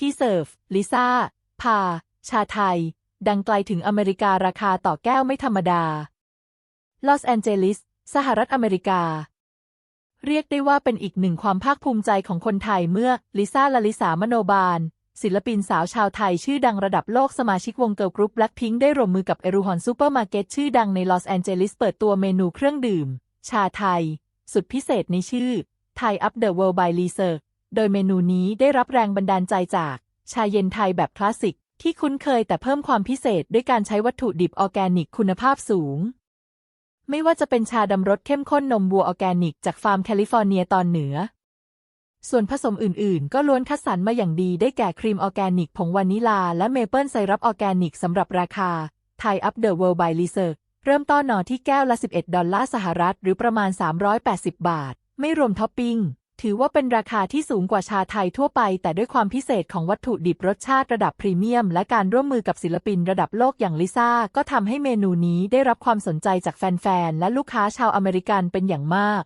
ชีเซิร์ฟ ลิซ่า พา ชาไทย ดังไกลถึงอเมริการาคาต่อแก้วไม่ธรรมดา ลอสแอนเจลิส สหรัฐอเมริกา เรียกได้ว่าเป็นอีกหนึ่งความภาคภูมิใจของคนไทยเมื่อ ลิซ่าลลิสามโนบาล ศิลปินสาวชาวไทยชื่อดังระดับโลกสมาชิกวงเกิร์ลกรุ๊ปแบล็คพิงค์ได้ร่วมมือกับเอรูฮอนซูเปอร์มาร์เก็ตชื่อดังในลอสแอนเจลิสเปิดตัวเมนูเครื่องดื่ม ชาไทย สุดพิเศษในชื่อไทยอัพเดอะเวิลด์บายลีเซอร์ โดยเมนูนี้ได้รับแรงบันดาลใจจาก ชาเย็นไทยแบบคลาสสิก ที่คุ้นเคยแต่เพิ่มความพิเศษด้วยการใช้วัตถุดิบออร์แกนิกคุณภาพสูง ไม่ว่าจะเป็นชาดำรสเข้มข้นนมวัวออร์แกนิกจากฟาร์มแคลิฟอร์เนียตอนเหนือ ส่วนผสมอื่นๆ ก็ล้วนคัดสรรมาอย่างดีได้แก่ครีมออร์แกนิก ผงวานิลา และเมเปิลไซรัปออร์แกนิกสำหรับราคาไทยอัพเดอะเวิลด์บายลีเซอร์เริ่มต้นนอที่แก้วละ 11 ดอลลาร์สหรัฐ หรือประมาณ 380 บาท ไม่รวมท็อปปิ้ง ถือว่าเป็นราคาที่สูงกว่าชาไทยทั่วไป แต่ด้วยความพิเศษของวัตถุดิบรสชาติระดับพรีเมียม และการร่วมมือกับศิลปินระดับโลกอย่างลิซ่า ก็ทำให้เมนูนี้ได้รับความสนใจจากแฟนๆ และลูกค้าชาวอเมริกันเป็นอย่างมาก